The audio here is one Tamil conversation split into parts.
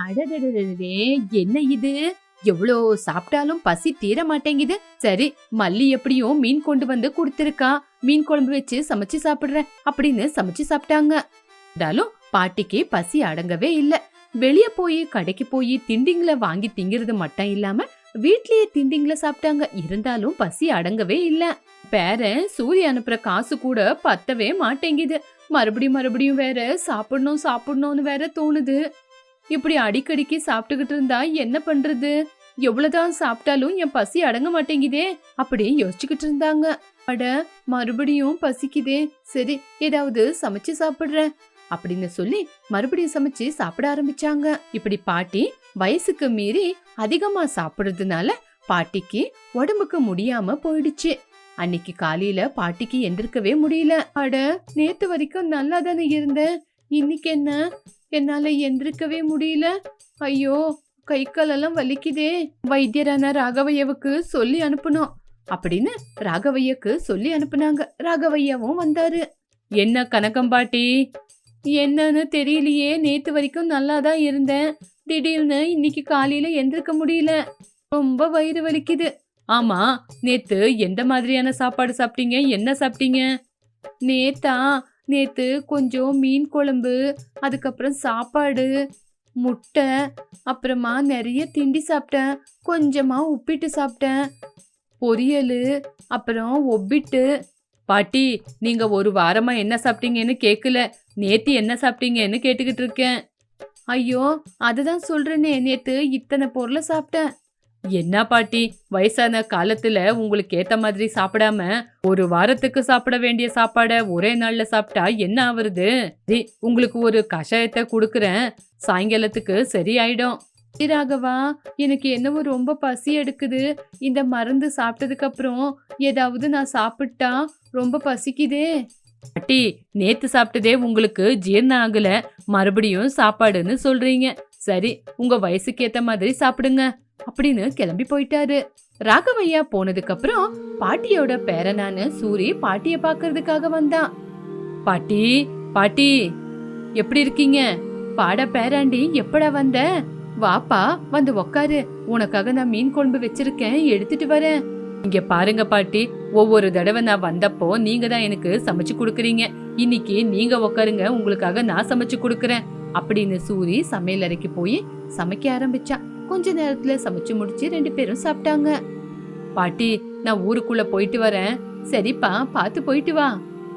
அடடடடடே என்ன இது? எவ்வளோ சாப்பிட்டாலும் பசி தீர மாட்டேங்குது. சரி மல்லி எப்படியும் மீன் கொண்டு வந்து கொடுத்துருக்கா. மீன் குழம்பு வச்சு சமைச்சு சாப்பிடுறேன் அப்படின்னு சமைச்சு சாப்பிட்டாங்க. இருந்தாலும் பாட்டிக்கு பசி அடங்கவே இல்ல. வெளிய போய் கடைக்கு போய் திண்டிங்களை வாங்கி திங்கிறது மட்டும் இல்லாம வீட்லயே திண்டிங்களை சாப்பிட்டாங்க. இருந்தாலும் பசி அடங்கவே இல்ல. பேரன் சூரிய அனுப்புற காசு கூட பத்தவே மாட்டேங்குது. மறுபடியும் மறுபடியும் வேற சாப்பிடணும் சாப்பிடணும்னு வேற தோணுது. இப்படி அடிக்கடிக்கு சாப்பிட்டுக்கிட்டு இருந்தா என்ன பண்றது? எவ்வளவுதான் சாப்பிட்டாலும் என் பசி அடங்க மாட்டேங்குதே அப்படி யோசிச்சுக்கிட்டு இருந்தாங்க. அட மறுபடியும் பசிக்குதே. சரி ஏதாவது சமைச்சு சாப்பிடுறேன் அப்படின்னு சொல்லி மறுபடியும் சமைச்சு சாப்பிட ஆரம்பிச்சாங்க. இப்படி பாட்டி வயசுக்கு மீறி அதிகமா சாப்பிடுறதுனால பாட்டிக்கு உடம்புக்கு முடியாம போயிடுச்சு. அன்னைக்கு காலையில பாட்டிக்கு எந்திருக்கவே முடியல. அட நேத்து வரைக்கும் நல்லா தானே இருந்தேன். இன்னைக்கு என்ன? என்னால எந்திருக்கவே முடியல. ஐயோ கை காலெல்லாம் வலிக்குதே. வைத்தியரான ராகவையவுக்கு சொல்லி அனுப்பணும் அப்படின்னு ராகவையக்கு சொல்லி அனுப்புனாங்க. ராகவையாவும் வந்தாரு. என்ன கனகம்பாட்டி என்னன்னு தெரியலையே. நேத்து வரைக்கும் நல்லா தான் இருந்தேன். திடீர்னு இன்னைக்கு காலையில எந்திருக்க முடியல. ரொம்ப வயிறு வலிக்குது. ஆமா நேத்து எந்த மாதிரியான சாப்பாடு சாப்பிட்டீங்க? என்ன சாப்பிட்டீங்க? நேத்தா நேத்து கொஞ்சம் மீன் குழம்பு அதுக்கப்புறம் சாப்பாடு முட்டை அப்புறமா நிறைய திண்டி சாப்பிட்டேன். கொஞ்சமா உப்பிட்டு சாப்பிட்டேன். பொரியல் அப்புறம் ஒப்பிட்டு. பாட்டி நீங்க ஒரு வாரமா என்ன சாப்பிட்டீங்கன்னு கேட்கல நேத்து என்ன சாப்பிட்டீங்கன்னு கேட்டுக்கிட்டு இருக்கேன். ஐயோ அதுதான் சொல்றேனே. நேத்து இத்தனை பொருளை சாப்பிட்டேன். என்ன பாட்டி வயசான காலத்துல உங்களுக்கு ஏத்த மாதிரி சாப்பிடாம ஒரு வாரத்துக்கு சாப்பிட வேண்டிய சாப்பாட ஒரே நாள்ல சாப்பிட்டா என்ன ஆவருது உங்களுக்கு ஒரு கஷாயத்தை கொடுக்குறேன். சாயங்காலத்துக்கு சரியாயிடும். ராகவா எனக்கு என்னவோ ரொம்ப பசி எடுக்குது. இந்த மருந்து சாப்பிட்டதுக்கு அப்புறம் ஏதாவது நான் சாப்பிட்டா ரொம்ப பசிக்குதே. பாட்டி நேத்து சாப்பிட்டதே உங்களுக்கு ஜீரணம் ஆகல. மறுபடியும் சாப்பாடுன்னு சொல்றீங்க. சரி உங்க வயசுக்கு ஏத்த மாதிரி சாப்பிடுங்க. அப்படின்னு கிளம்பி போயிட்டாரு. ராகவையா போனதுக்கு அப்புறம் பாட்டியோட பேரனான சூரி பாட்டிய பாக்குறதுக்காக வந்தான் பாட்டி பாட்டி எப்படி இருக்கீங்க? பாட பேராண்டி எப்படா வந்த? வாப்பா வந்து உக்காரு. உனக்காக நான் மீன் குழம்பு வச்சிருக்கேன் எடுத்துட்டு வரேன். இங்க பாருங்க பாட்டி ஒவ்வொரு தடவை நான் வந்தப்போ நீங்க தான் எனக்கு சமைச்சு கொடுக்குறீங்க. இன்னைக்கு நீங்க உக்காருங்க உங்களுக்காக நான் சமைச்சு கொடுக்கறேன் அப்படின்னு சூரி சமையல் அறைக்கு போய் சமைக்க ஆரம்பிச்சான் கொஞ்ச நேரத்துல சமைச்சு முடிச்சு ரெண்டு பேரும் சாப்பிட்டாங்க. பாட்டி நான் ஊருக்குள்ள போயிட்டு வரேன். சரிப்பா பார்த்து போயிட்டு வா.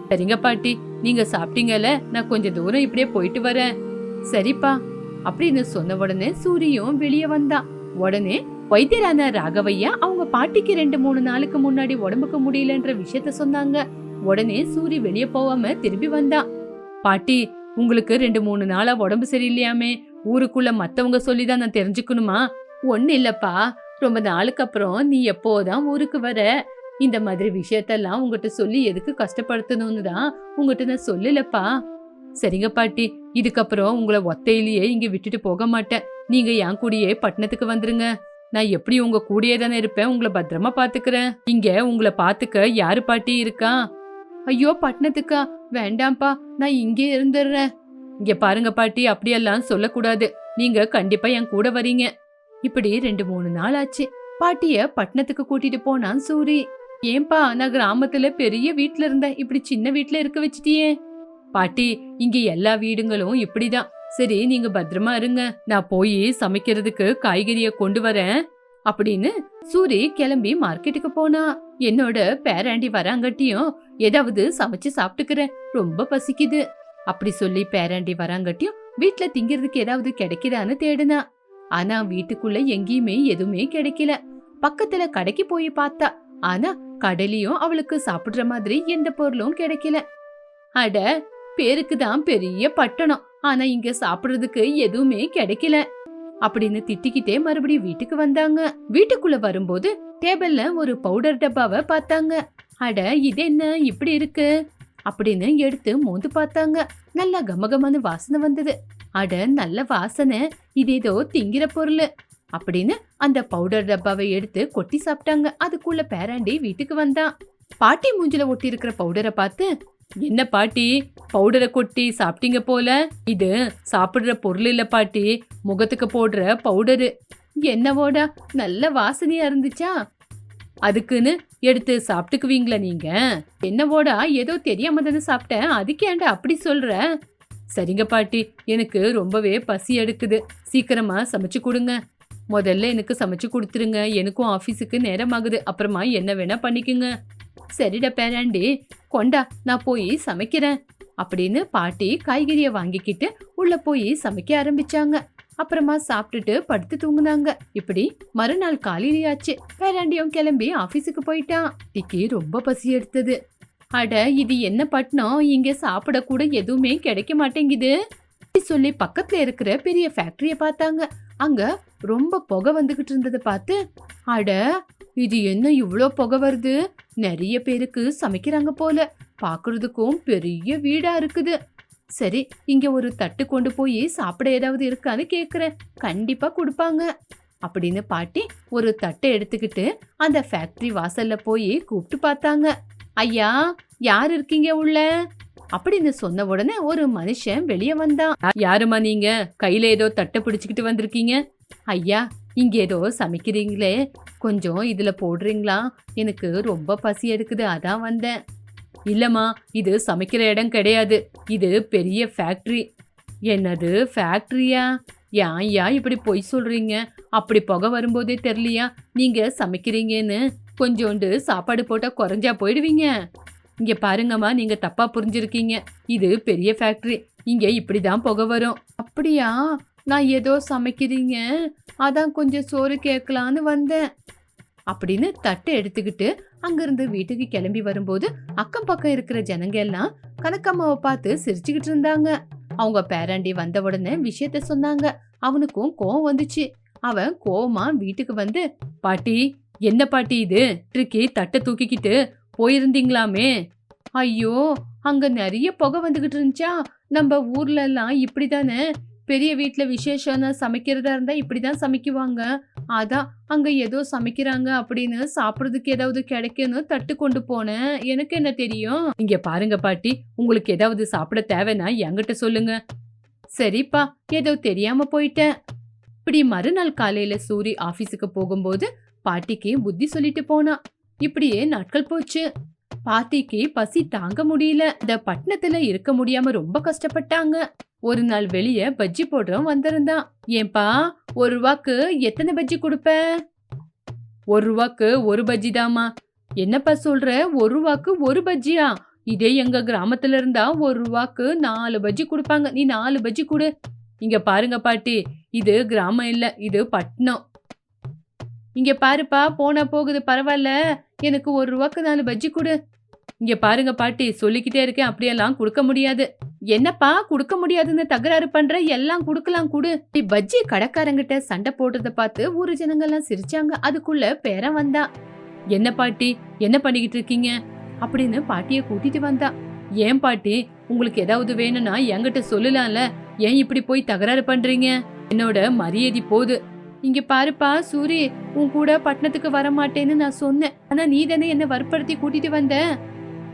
சரிங்க பாட்டி நீங்க சாப்பிட்டீங்கல்ல நான் கொஞ்ச தூரம் இப்படியே போயிட்டு வரேன். சரிப்பா அப்படின்னு சொன்ன உடனே சூரியும் வெளியே வந்தான் உடனே வைத்தியரான ராகவையா அவங்க பாட்டிக்கு ரெண்டு மூணு நாளுக்கு முன்னாடி உடம்புக்கு முடியலன்ற விஷயத்த சொன்னாங்க. உடனே சூரி வெளியே போகாம திரும்பி வந்தான் பாட்டி உங்களுக்கு ரெண்டு மூணு நாளா உடம்பு சரியில்லையாமே? ஊருக்குள்ள மத்தவங்க சொல்லிதான் நான் தெரிஞ்சுக்கணுமா? ஒண்ணு இல்லப்பா. ரொம்ப நாளுக்கு அப்புறம் நீ எப்போதான் ஊருக்கு வர இந்த மாதிரி விஷயத்தெல்லாம் உங்ககிட்ட சொல்லி எதுக்கு கஷ்டப்படுத்தணும்னு தான் உங்ககிட்ட நான் சொல்லலப்பா. சரிங்க பாட்டி. இதுக்கப்புறம் உங்களை ஒத்தையிலேயே இங்க விட்டுட்டு போக மாட்டேன். நீங்க என் கூடயே பட்டணத்துக்கு வந்துருங்க. நான் எப்படி உங்க கூடயே தானே இருப்பேன். உங்களை பத்திரமா பாத்துக்கிறேன். இங்க உங்களை பாத்துக்க யாரு பாட்டி இருக்கா? ஐயோ பட்டணத்துக்கா? வேண்டாம்ப்பா. நான் இங்கே இருந்துடுறேன். இங்க பாருங்க பாட்டி அப்படியெல்லாம் சொல்லக்கூடாது. நீங்க கண்டிப்பா என் கூட வரீங்க. இப்படி ரெண்டு மூணு நாள் ஆச்சு. பாட்டிய பட்டணத்துக்கு கூட்டிட்டு போனான் சூரி. ஏன்பா நான் கிராமத்துல பெரிய வீட்ல இருந்தேன். இப்படி சின்ன வீட்ல இருக்க வச்சிட்டியே. பாட்டி இங்க எல்லா வீடுங்களும் இப்படிதான். சரி நீங்க பத்திரமா இருங்க. நான் போய் சமைக்கிறதுக்கு காய்கறிய கொண்டு வரேன். அப்படின்னு சூரி கிளம்பி மார்க்கெட்டுக்கு போனா. என்னோட பேராண்டி வராங்கட்டியும் ஏதாவது சமைச்சு சாப்பிட்டுக்கிறேன். ரொம்ப பசிக்குது. அப்படி சொல்லி பேராண்டி வராங்கட்டியும் வீட்டுல திங்கிறதுக்கு ஏதாவது கிடைக்குதான்னு தேடுனா. ஆனா வீட்டுக்குள்ள எங்கேயுமே எதுவுமே கிடைக்கல. பக்கத்துல கடைக்கு போய் பார்த்தா ஆனா கடலையும் அவளுக்கு சாப்பிடுற மாதிரி எந்த பொருளும் கிடைக்கல. அட பேருக்கு தான் பெரிய பட்டணம். ஆனா இங்க சாப்பிடுறதுக்கு எதுவுமே கிடைக்கல. அப்படின்னு திட்டிக்கிட்டே மறுபடியும் வீட்டுக்கு வந்தாங்க. வீட்டுக்குள்ள வரும்போது டேபிள்ல ஒரு பவுடர் டப்பாவை பார்த்தாங்க. அட இது என்ன? இப்படி இருக்கு? அப்படின்னு எடுத்து மோந்து பார்த்தாங்க. நல்லா கமகமான வாசனை வந்தது. அட நல்ல வாசனை. இது ஏதோ திங்கிற பொருள். அப்படின்னு அந்த பவுடர் டப்பாவை எடுத்து கொட்டி சாப்பிட்டாங்க. அதுக்குள்ள பேராண்டி வீட்டுக்கு வந்தான். பாட்டி மூஞ்சில ஒட்டி இருக்கிற பவுடரை பார்த்து என்ன பாட்டி? பவுடரை கொட்டி சாப்பிட்டீங்க போல? இது சாப்பிடுற பொருள் இல்ல பாட்டி. முகத்துக்கு போடுற பவுடரு. என்னவோடா? நல்ல வாசனையா இருந்துச்சா? அதுக்குன்னு எடுத்து சாப்பிட்டுக்குவீங்களா நீங்க. என்னவோடா ஏதோ தெரியாம தானே சாப்பிட்டேன். அதுக்கேண்டா அப்படி சொல்ற? சரிங்க பாட்டி எனக்கு ரொம்பவே பசி எடுக்குது. சீக்கிரமா சமைச்சு கொடுங்க. முதல்ல எனக்கு சமைச்சு கொடுத்துருங்க. எனக்கும் ஆஃபீஸுக்கு நேரம் ஆகுது அப்புறமா என்ன வேணா பண்ணிக்குங்க. சரிடா பேராண்டி கொண்டா நான் போய் சமைக்கிறேன். அப்படின்னு பாட்டி காய்கறியை வாங்கிக்கிட்டு உள்ள போய் சமைக்க ஆரம்பிச்சாங்க. அப்புறமா சாப்பிட்டுட்டு படுத்து தூங்குனாங்க. இப்படி மறுநாள் காலையிலேயாச்சு பேராண்டியும் கிளம்பி ஆபீஸுக்கு போயிட்டான். டிக்கி ரொம்ப பசி எடுத்தது. அட இது என்ன பட்டணம் இங்க சாப்பிட கூட எதுவுமே கிடைக்க மாட்டேங்குது. சொல்லி பக்கத்துல இருக்கிற பெரிய ஃபேக்டரிய பார்த்தாங்க. அங்க ரொம்ப புகை வந்துகிட்டு இருந்ததை பார்த்து அட இது என்ன இவ்வளோ புகை வருது? நிறைய பேருக்கு சமைக்கிறாங்க போல. பார்க்குறதுக்கும் பெரிய வீடா இருக்குது. சரி இங்க ஒரு தட்டு கொண்டு போய் சாப்பிட ஏதாவது இருக்கான்னு கேக்குறேன். கண்டிப்பா கொடுப்பாங்க. அப்படின்னு பாட்டி ஒரு தட்டை எடுத்துக்கிட்டு அந்த ஃபேக்டரி வாசல்ல போய் கூப்பிட்டு பார்த்தாங்க. ஐயா யார் இருக்கீங்க உள்ள? அப்படின்னு சொன்ன உடனே ஒரு மனுஷன் வெளியே வந்தான். யாருமா நீங்க? கையில ஏதோ தட்டை பிடிச்சுக்கிட்டு வந்திருக்கீங்க. ஐயா இங்க ஏதோ சமைக்கிறீங்களே. கொஞ்சம் இதுல போடுறீங்களா? எனக்கு ரொம்ப பசி எடுக்குது. அதான் வந்தேன். இல்லம்மா இது சமைக்கிற இடம் கிடையாது. இது பெரிய ஃபேக்ட்ரி என்னது ஃபேக்ட்ரியா ஏன் ஏன் இப்படி பொய் சொல்றீங்க? அப்படி புகை வரும்போதே தெரியலையா? நீங்க சமைக்கிறீங்கன்னு கொஞ்சோண்டு சாப்பாடு போட்டால் குறைஞ்சா போயிடுவீங்க. இங்கே பாருங்கம்மா நீங்கள் தப்பாக புரிஞ்சிருக்கீங்க. இது பெரிய ஃபேக்ட்ரி இங்கே இப்படி தான் புகை வரும். அப்படியா? நான் ஏதோ சமைக்கிறீங்க. அதான் கொஞ்சம் சோறு கேட்கலான்னு வந்தேன். அப்படின்னு தட்டை எடுத்துக்கிட்டு அங்கிருந்து வீட்டுக்கு கிளம்பி வரும்போது அக்கம் பக்கம் இருக்கிற ஜனங்க எல்லாம் கனக்கம்மாவை பார்த்து சிரிச்சுக்கிட்டு இருந்தாங்க. அவங்க பேராண்டி வந்த உடனே விஷயத்த சொன்னாங்க. அவனுக்கும் கோவம் வந்துச்சு. அவன் கோவமா வீட்டுக்கு வந்து பாட்டி என்ன பாட்டி இது? ட்ரிக்கி தட்டை தூக்கிக்கிட்டு போயிருந்தீங்களாமே? ஐயோ அங்க நிறைய புகை வந்துகிட்டு இருந்துச்சா? நம்ம ஊர்ல எல்லாம் இப்படிதானே? பெரிய வீட்டில் விசேஷம்னா சமைக்கிறதா இருந்தா இப்படிதான் சமைக்குவாங்க. அதான் அங்க ஏதோ சமைக்கிறாங்க அப்படின்னு சாப்பிடுறதுக்கு ஏதாவது கிடைக்குன்னு தட்டு கொண்டு போனேன். எனக்கு என்ன தெரியும்? இங்கே பாருங்க பாட்டி உங்களுக்கு ஏதாவது சாப்பிட தேவைன்னா என்கிட்ட சொல்லுங்க. சரிப்பா ஏதோ தெரியாம போயிட்டேன். இப்படி மறுநாள் காலையில சூரி ஆஃபீஸுக்கு போகும்போது பாட்டிக்கு புத்தி சொல்லிட்டு போனா. இப்படியே நாட்கள் போச்சு. பாட்டிக்கு பசி தாங்க முடியல. இந்த பட்டணத்துல இருக்க முடியாம ரொம்ப கஷ்டப்பட்டாங்க. ஒரு நாள் வெளிய பஜ்ஜி போடுறோம் வந்திருந்தான். ஏன்பா ஒரு ரூபாக்கு எத்தனை பஜ்ஜி கொடுப்ப? ஒரு ரூபாக்கு ஒரு பஜ்ஜி தாமா என்னப்பா சொல்ற? ஒரு ரூபாக்கு ஒரு பஜ்ஜியா? இதே எங்க கிராமத்துல இருந்தா ஒரு ரூபாக்கு நாலு பஜ்ஜி கொடுப்பாங்க. நீ நாலு பஜ்ஜி கொடு. இங்க பாருங்க பாட்டி இது கிராமம் இல்ல இது பட்டணம் இங்க பாருப்பா போனா போகுது பரவாயில்ல. எனக்கு ஒரு ரூபாக்கு நாலு பஜ்ஜி கொடு. இங்க பாருங்க பாட்டி சொல்லிக்கிட்டே இருக்கேன். அப்படியெல்லாம் கொடுக்க முடியாது. என்னப்பா கொடுக்க முடியாதுன்னு தகராறு பண்ற? எல்லாம் கொடுக்கலாம் கூடு. இப்படி பஜ்ஜி கடைக்காரங்கிட்ட சண்டை போட்டதை பார்த்து ஊரு ஜனங்கள்லாம் சிரிச்சாங்க. அதுக்குள்ள பேரன் வந்தா. என்ன பாட்டி என்ன பண்ணிக்கிட்டு இருக்கீங்க? அப்படின்னு பாட்டிய கூட்டிட்டு வந்தா. ஏன் பாட்டி உங்களுக்கு ஏதாவது வேணும்னா என்கிட்ட சொல்லலாம்ல. ஏன் இப்படி போய் தகராறு பண்றீங்க? என்னோட மரியாதை போகுது இங்க பாருப்பா சூரி உன் கூட பட்டணத்துக்கு வர மாட்டேன்னு நான் சொன்னேன். ஆனா நீ தானே என்ன வற்படுத்தி கூட்டிட்டு வந்த.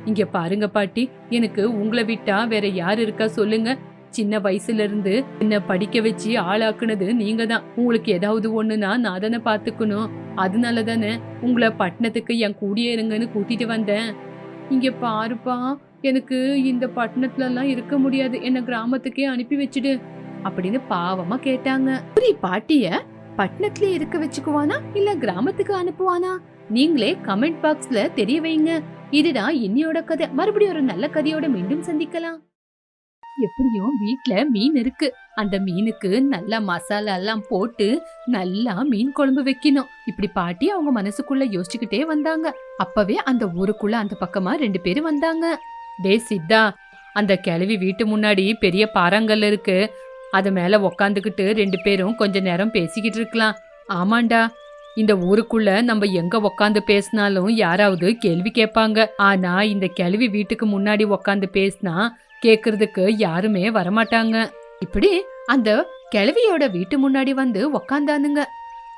இங்க பாருங்க பாட்டி எனக்கு உங்களை விட்டா வேற யார் இருக்கா சொல்லுங்க. சின்ன வயசுல இருந்து என்ன படிக்க வச்சு ஆளாக்குனது நீங்க தான் உங்களுக்கு ஏதாவது ஒண்ணுனா நான் தானே பாத்துக்கணும். அதனால தானே உங்களை பட்டணத்துக்கு என் கூடியே இருங்கன்னு கூட்டிட்டு வந்தேன். இங்க பாருப்பா எனக்கு இந்த பட்டணத்துலலாம் இருக்க முடியாது. என்ன கிராமத்துக்கே அனுப்பி வச்சுடு அப்படின்னு பாவமா கேட்டாங்க. புரி பாட்டிய பட்டணத்துல இருக்க வச்சுக்குவானா? இல்ல கிராமத்துக்கு அனுப்புவானா? நீங்களே கமெண்ட் பாக்ஸ்ல தெரிய வைங்க. இதுதான் இன்னியோட கதை. மறுபடியும் ஒரு நல்ல கதையோட மீண்டும் சந்திக்கலாம். எப்படியும் வீட்ல மீன் இருக்கு. அந்த மீனுக்கு நல்லா மசாலா எல்லாம் போட்டு நல்லா மீன் குழம்பு வைக்கணும். இப்படி பாட்டி அவங்க மனசுக்குள்ள யோசிச்சுக்கிட்டே வந்தாங்க. அப்பவே அந்த ஊருக்குள்ள அந்த பக்கமா ரெண்டு பேரும் வந்தாங்க. டே சித்தா அந்த கிழவி வீட்டு முன்னாடி பெரிய பாறாங்கல் இருக்கு. அது மேல உக்காந்துக்கிட்டு ரெண்டு பேரும் கொஞ்ச நேரம் பேசிக்கிட்டு இருக்கலாம். ஆமாண்டா இந்த ஊருக்குள்ள நம்ம எங்க உக்காந்து பேசினாலும் யாராவது கேள்வி கேட்பாங்க. ஆனா இந்த கிழவி வீட்டுக்கு முன்னாடி உக்காந்து பேசினா கேக்குறதுக்கு யாருமே வரமாட்டாங்க. இப்படி அந்த கிழவியோட வீட்டு முன்னாடி வந்து உக்காந்தானுங்க.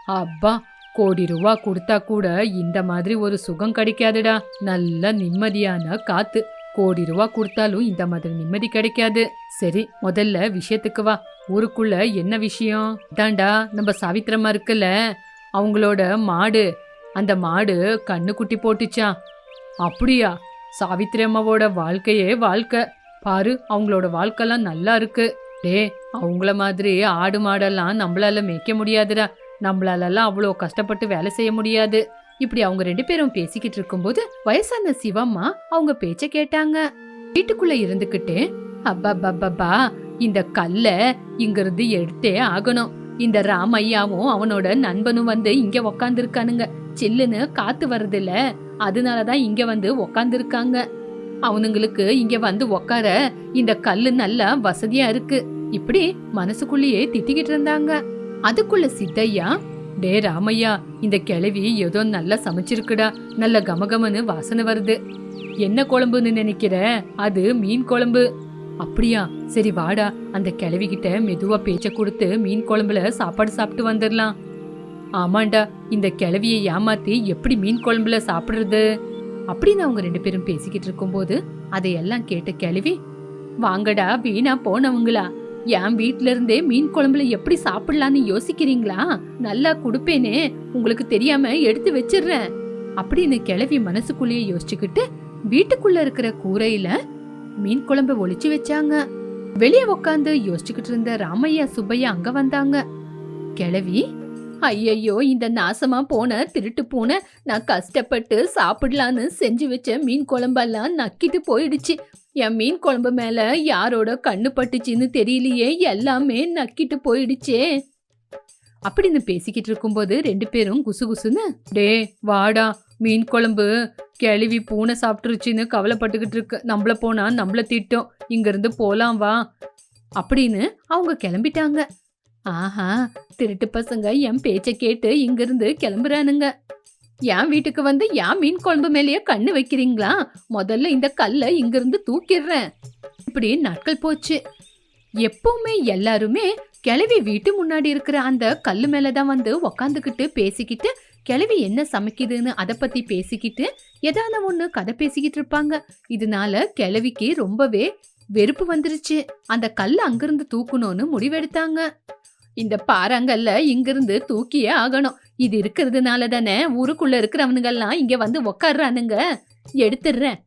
அப்பா கோடி ரூபா கொடுத்தா கூட இந்த மாதிரி ஒரு சுகம் கிடைக்காதுடா. நல்ல நிம்மதியான காத்து. கோடி ரூபா கொடுத்தாலும் இந்த மாதிரி நிம்மதி கிடைக்காது. சரி முதல்ல விஷயத்துக்கு வா. ஊருக்குள்ள என்ன விஷயம்? தாண்டா நம்ம சாவித்திரமா இருக்குல்ல. அவங்களோட மாடு. அந்த மாடு கண்ணு குட்டி போட்டுச்சான் அப்படியா சாவித்திரி அம்மாவோட வாழ்க்கையே வாழ்க்கை. பாரு அவங்களோட வாழ்க்கைலாம் நல்லா இருக்கு. டே அவங்கள மாதிரி ஆடு மாடெல்லாம் நம்மளால மேய்க்க முடியாதுடா. நம்மளாலலாம் அவ்வளோ கஷ்டப்பட்டு வேலை செய்ய முடியாது. இப்படி அவங்க ரெண்டு பேரும் பேசிக்கிட்டு இருக்கும்போது வயசான சிவம்மா அவங்க பேச்ச கேட்டாங்க. வீட்டுக்குள்ள இருந்துகிட்டு அப்பா இந்த கல்ல இங்கிருந்து எடுத்தே ஆகணும். இந்த ராமையாவும் அவனோட நண்பனும் வந்து இங்க உக்காந்துருக்கானுங்க. சில்லுன்னு காத்து வருதுல்ல அதனாலதான் இங்க வந்து உக்காந்துருக்காங்க. அவனுங்களுக்கு இங்க வந்து உக்கார இந்த கல்லு நல்லா வசதியா இருக்கு. இப்படி மனசுக்குள்ளேயே திட்டிக்கிட்டு இருந்தாங்க. அதுக்குள்ள சித்தையா டே ராமையா இந்த கிளவி ஏதோ நல்லா சமைச்சிருக்குடா. நல்ல கமகமன்னு வாசனை வருது. என்ன குழம்புன்னு நினைக்கிற? அது மீன் குழம்பு. அப்படியா? சரி வாடா. அந்த கிழவி மெதுவா பேச்ச கொடுத்து மீன் குழம்புல சாப்பாடு சாப்பிட்டு வந்துடலாம் ஆமாண்டா இந்த கிழவியை ஏமாத்தி எப்படி மீன் குழம்புல சாப்பிடுறது? அப்படின்னு அவங்க ரெண்டு பேரும் பேசிக்கிட்டு இருக்கும்போது அதையெல்லாம் கேட்ட கிழவி வாங்கடா வீணா போனவங்களா? என் வீட்ல இருந்தே மீன் குழம்புல எப்படி சாப்பிடலான்னு யோசிக்கிறீங்களா? நல்லா குடுப்பேனே. உங்களுக்கு தெரியாம எடுத்து வச்சிடுறேன். அப்படின்னு கிளவி மனசுக்குள்ளேயே யோசிச்சுக்கிட்டு வீட்டுக்குள்ள இருக்கிற கூரையில மீன் குழம்பு ஒளிச்சு வச்சாங்க. வெளியே உக்காந்து யோசிச்சுக்கிட்டு இருந்த ராமையா சுப்பையா அங்க வந்தாங்க. கிளவி ஐயையோ இந்த நாசமா போன திருட்டு போன நான் கஷ்டப்பட்டு சாப்பிடலான்னு செஞ்சு வச்ச மீன் குழம்பெல்லாம் நக்கிட்டு போயிடுச்சு. என் மீன் குழம்பு மேல யாரோட கண்ணு பட்டுச்சுன்னு தெரியலையே எல்லாமே நக்கிட்டு போயிடுச்சே. அப்படின்னு பேசிக்கிட்டு இருக்கும்போது ரெண்டு பேரும் குசு குசுன்னு டே வாடா மீன் குழம்பு கிளவி பூனை சாப்பிட்டுருச்சின்னு கவலைப்பட்டுக்கிட்டு இருக்கு. நம்மள போனா நம்மள திட்டம். இங்கிருந்து போலாம் வா. அப்படின்னு அவங்க கிளம்பிட்டாங்க. ஆஹா திருட்டு பசங்க என் பேச்ச கேட்டு இங்கிருந்து கிளம்புறானுங்க. என் வீட்டுக்கு வந்து என் மீன் குழம்பு மேலேயே கண்ணு வைக்கிறீங்களா? முதல்ல இந்த கல்லை இங்கிருந்து தூக்கிடுறேன். இப்படி நாட்கள் போச்சு. எப்பவுமே எல்லாருமே கிளவி வீட்டு முன்னாடி இருக்கிற அந்த கல் மேலே தான் வந்து உக்காந்துக்கிட்டு பேசிக்கிட்டு கிழவி என்ன சமைக்குதுன்னு அதை பத்தி பேசிக்கிட்டு ஏதான ஒண்ணு கதை பேசிக்கிட்டு இருப்பாங்க. இதனால கிளவிக்கு ரொம்பவே வெறுப்பு வந்துருச்சு. அந்த கல் அங்கிருந்து தூக்கணும்னு முடிவெடுத்தாங்க. இந்த பாறாங்கல்ல இங்கிருந்து தூக்கியே ஆகணும். இது இருக்கிறதுனால தானே ஊருக்குள்ள இருக்கிறவனுங்கெல்லாம் இங்க வந்து உக்காடுறானுங்க எடுத்துடுறேன்.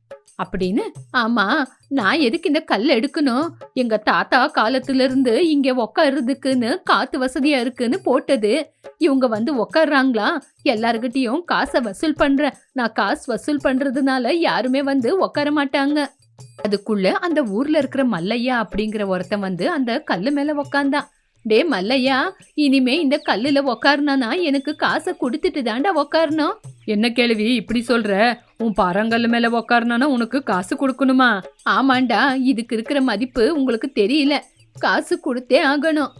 அப்படின்னு ஆமா நான் எதுக்கு இந்த கல் எடுக்கணும்? எங்க தாத்தா காலத்துல இருந்து இங்க உக்காருதுக்குன்னு காத்து வசதியா இருக்குன்னு போட்டது. இவங்க வந்து உக்காடுறாங்களா எல்லாருக்கிட்டையும் காசை வசூல் பண்ற நான் காசு வசூல் பண்றதுனால யாருமே வந்து உக்கார மாட்டாங்க. அதுக்குள்ள அந்த ஊர்ல இருக்கிற மல்லையா அப்படிங்கிற ஒருத்தன் வந்து அந்த கல்லு மேல உக்காந்தான். டே மல்லையா இனிமே இந்த கல்லுல உக்காருனானா எனக்கு காசை கொடுத்துட்டு தாண்டா உக்காரணும். என்ன கேள்வி இப்படி சொல்ற? உன் பாறாங்கல்லு மேல உக்காருனானா உனக்கு காசு கொடுக்கணுமா? ஆமாண்டா இதுக்கு இருக்கிற மதிப்பு உங்களுக்கு தெரியல. காசு கொடுத்தே ஆகணும்.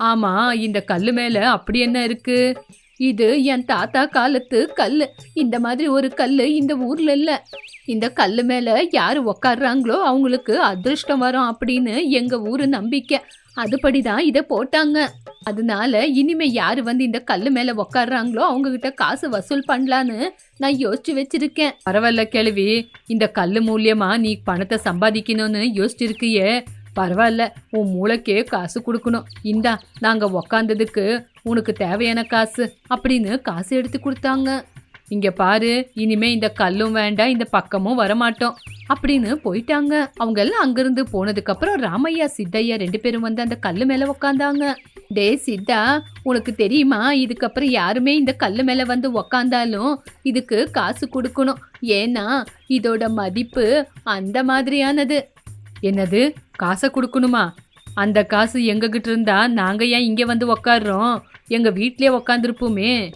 ஆமா இந்த கல்லு மேல அப்படி என்ன இருக்கு? இது என் தாத்தா காலத்து கல்லு. இந்த மாதிரி ஒரு கல்லு இந்த ஊர்ல இல்ல. இந்த கல்லு மேல யாரு உக்காடுறாங்களோ அவங்களுக்கு அதிர்ஷ்டம் வரும் அப்படின்னு எங்க ஊரு நம்பிக்கை. அதுபடிதான் இதை போட்டாங்க. அதனால இனிமே யாரு வந்து இந்த கல்லு மேல உக்காடுறாங்களோ அவங்க கிட்ட காசு வசூல் பண்ணலான்னு நான் யோசிச்சு வச்சிருக்கேன். பரவாயில்ல கேள்வி. இந்த கல்லு மூலியமா நீ பணத்தை சம்பாதிக்கணும்னு யோசிச்சிருக்கியே. பரவாயில்ல உன் மூளைக்கே காசு கொடுக்கணும். இந்தா நாங்க உக்காந்ததுக்கு உனக்கு தேவையான காசு அப்படின்னு காசு எடுத்து கொடுத்தாங்க. இங்க பாரு இனிமே இந்த கல்லும் வேண்டாம் இந்த பக்கமும் வரமாட்டோம் அப்படின்னு போயிட்டாங்க. அவங்க எல்லாம் அங்கிருந்து போனதுக்கு அப்புறம் ராமையா சித்தையா ரெண்டு பேரும் வந்து அந்த கல்லு மேல உக்காந்தாங்க. டே சித்தா உனக்கு தெரியுமா? இதுக்கப்புறம் யாருமே இந்த கல்லு மேல வந்து உக்காந்தாலும் இதுக்கு காசு கொடுக்கணும். ஏன்னா இதோட மதிப்பு அந்த மாதிரியானது. என்னது? காசை கொடுக்கணுமா? அந்த காசு எங்ககிட்ட இருந்தா நாங்க ஏன் இங்க வந்து உக்காடுறோம் எங்க வீட்லயே உக்காந்துருப்போமே.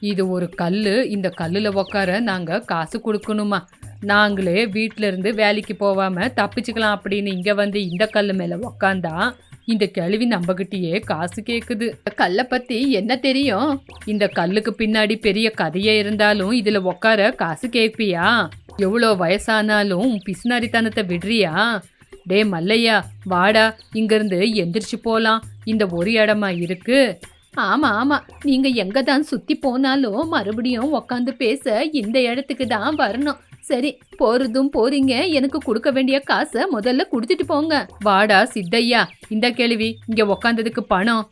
இது ஒரு கல்லு. இந்த கல்லுல உக்கார நாங்க காசு கொடுக்கணுமா? நாங்களே வீட்ல இருந்து வேலைக்கு போகாமல் தப்பிச்சுக்கலாம் அப்படின்னு இங்க வந்து இந்த கல்லு மேல உக்காந்தா இந்த கேள்வி நம்மகிட்டயே காசு கேக்குது. கல்லை பத்தி என்ன தெரியும்? இந்த கல்லுக்கு பின்னாடி பெரிய கதையே இருந்தாலும் இதுல உக்கார காசு கேட்பியா? எவ்வளோ வயசானாலும் உன் பிசுனாரித்தனத்தை விடுறியா? டே மல்லையா வாடா இங்கிருந்து எந்திரிச்சு போலாம். இந்த ஒரு இடமா இருக்குது ஆமா ஆமா. நீங்க எங்க தான் சுத்தி போனாலும் மறுபடியும் உக்காந்து பேச இந்த இடத்துக்கு தான் வரணும். சரி போறதும் போறீங்க. எனக்கு கொடுக்க வேண்டிய காசை முதல்ல கொடுத்துட்டு போங்க. வாடா சித்தையா. இந்த கேள்வி இங்க உக்காந்ததுக்கு பணம்.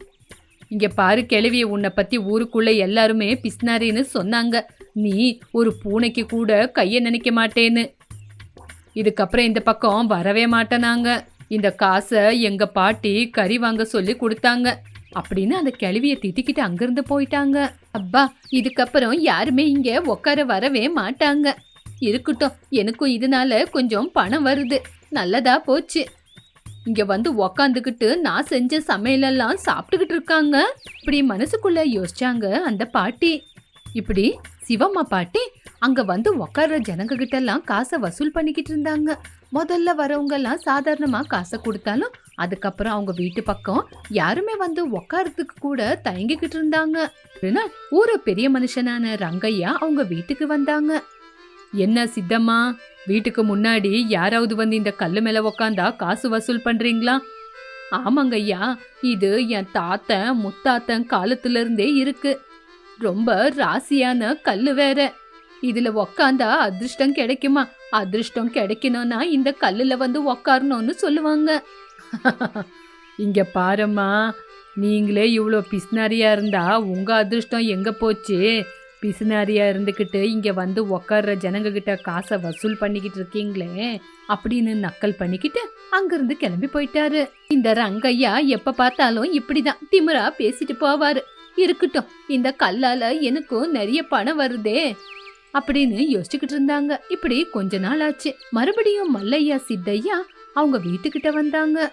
இங்க பாரு கேள்வி உன்னை பத்தி ஊருக்குள்ள எல்லாருமே பிஸ்னாரின்னு சொன்னாங்க. நீ ஒரு பூனைக்கு கூட கைய நினைக்க மாட்டேன்னு. இதுக்கப்புறம் இந்த பக்கம் வரவே மாட்டேனாங்க. இந்த காசை எங்க பாட்டி கறி வாங்க சொல்லி கொடுத்தாங்க. அப்படின்னு அந்த கிழவிய திட்டிக்கிட்டு அங்கிருந்து போயிட்டாங்க. அப்பா இதுக்கப்புறம் யாருமே இங்க உட்கார வரவே மாட்டாங்க. இருக்கட்டும் எனக்கும் இதனால கொஞ்சம் பணம் வருது. நல்லதா போச்சு. இங்க வந்து உக்காந்துக்கிட்டு நான் செஞ்ச சமையலெல்லாம் சாப்பிட்டுக்கிட்டு இருக்காங்க. இப்படி மனசுக்குள்ள யோசிச்சாங்க அந்த பாட்டி. இப்படி சிவம்மா பாட்டி அங்க வந்து உட்கார்ற ஜனங்க கிட்ட எல்லாம் காசை வசூல் பண்ணிக்கிட்டு இருந்தாங்க. முதல்ல வரவங்க எல்லாம் சாதாரணமா காசை கொடுத்தாலும் அதுக்கப்புறம் அவங்க வீட்டு பக்கம் யாருமே வந்து உட்காரத்துக்கு கூட தயங்கிக்கிட்டு இருந்தாங்க. ஒரு ஊர பெரிய மனுஷனான ரங்கையா அவங்க வீட்டுக்கு வந்தாங்க. என்ன சித்தம்மா வீட்டுக்கு முன்னாடி யாராவது வந்து இந்த கல்லு மேல உக்காந்தா காசு வசூல் பண்றீங்களா? ஆமாங்க ஐயா இது என் தாத்தன் முத்தாத்தன் காலத்துல இருந்தே இருக்கு. ரொம்ப ராசியான கல்லு வேற. இதுல உக்காந்தா அதிர்ஷ்டம் கிடைக்குமா? அதிர்ஷ்டம் கிடைக்கணும்னா இந்த கல்லுல வந்து உக்காரணும்னு சொல்லுவாங்க. இங்கே பாரும்மா நீங்களே இவ்வளோ பிஸ்னாரியா இருந்தா உங்கள் அதிர்ஷ்டம் எங்கே போச்சு? பிசுனாரியாக இருந்துக்கிட்டு இங்கே வந்து உக்கார்ற ஜனங்கக்கிட்ட காசை வசூல் பண்ணிக்கிட்டு இருக்கீங்களே? அப்படின்னு நக்கல் பண்ணிக்கிட்டு அங்கேருந்து கிளம்பி போயிட்டாரு. இந்த ரங்கையா எப்போ பார்த்தாலும் இப்படி தான் திமிரா பேசிட்டு போவார். இருக்கட்டும் இந்த கல்லால் எனக்கும் நிறைய பணம் வருதே அப்படின்னு யோசிச்சுக்கிட்டு இருந்தாங்க. இப்படி கொஞ்ச நாள் ஆச்சு. மறுபடியும் மல்லையா சித்தையா அவங்க வீட்டுக்கிட்ட வந்தாங்க.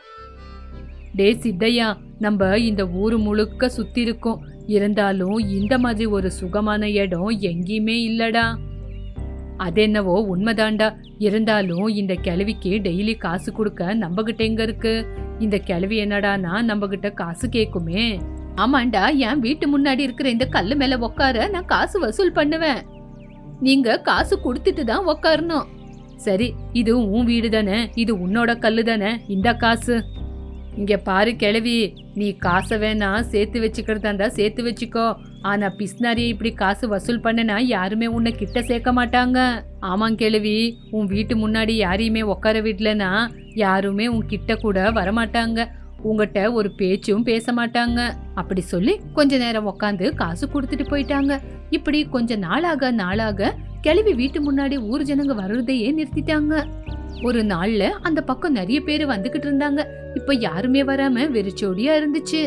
டே சித்தையா நம்ம இந்த ஊர் முழுக்க சுத்தி இருக்கோம். இருந்தாலும் இந்த மாதிரி ஒரு சுகமான இடம் எங்கேயுமே இல்லடா. அதென்னவோ உண்மைதான்டா இருந்தாலும் இந்த கிழவிக்கு டெய்லி காசு கொடுக்க நம்மகிட்ட எங்க இருக்கு? இந்த கிழவி என்னடானா நம்மகிட்ட காசு கேட்குமே. ஆமாண்டா என் வீட்டு முன்னாடி இருக்கிற இந்த கல்லு மேல உக்கார நான் காசு வசூல் பண்ணுவேன். நீங்க காசு கொடுத்துட்டு தான் உக்காரணும். சரி இது உன் வீடு தானே? இது உன்னோட கல்லு தானே? இந்த காசு. இங்க பாரு கிழவி நீ காசை வேணா சேர்த்து வச்சுக்கிறதா இருந்தா சேர்த்து வச்சுக்கோ. ஆனா பிஸ்னாரியை இப்படி காசு வசூல் பண்ணனா யாருமே உன்னை கிட்ட சேர்க்க மாட்டாங்க. ஆமாம் கிழவி உன் வீட்டு முன்னாடி யாரையுமே உட்கார விடலனா யாருமே உன் கிட்ட கூட வரமாட்டாங்க. உங்ககிட்ட ஒரு பேச்சும் பேச மாட்டாங்க. அப்படி சொல்லி கொஞ்ச நேரம் உக்காந்து காசு கொடுத்துட்டு போயிட்டாங்க. இப்படி கொஞ்ச நாளாக நாளாக கிளவி வீட்டு முன்னாடி ஊர் ஜனங்க வர்றதையே நிறுத்திட்டாங்க. ஒரு நாள்ல அந்த பக்கம் நிறைய பேர் வந்துகிட்டு இருந்தாங்க. இப்ப யாருமே வராம வெறிச்சோடியா இருந்துச்சு.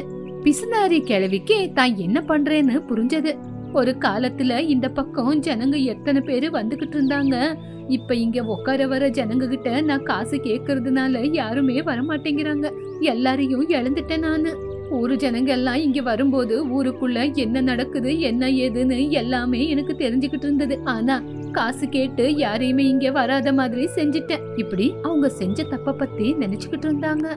பிசுனாரி கிளவிக்கு தான் என்ன பண்றேன்னு புரிஞ்சது. ஒரு காலத்துல இந்த பக்கம் ஜனங்க எத்தனை பேர் வந்துகிட்டு இருந்தாங்க. இப்ப இங்க உட்கார வர ஜனங்க கிட்ட நான் காசு கேக்குறதுனால யாருமே வர மாட்டேங்கிறாங்க எல்லாரையும் இழந்துட்டேன் நானு. ஊரு ஜனங்க எல்லாம் இங்க வரும்போது ஊருக்குள்ள என்ன நடக்குது என்ன ஏதுன்னு எல்லாமே எனக்கு தெரிஞ்சுக்கிட்டு இருந்தது. ஆனா காசு கேட்டு யாரையுமே இங்க வராத மாதிரி செஞ்சுட்டேன். இப்படி அவங்க செஞ்ச தப்ப பத்தி நினைச்சுக்கிட்டு இருந்தாங்க.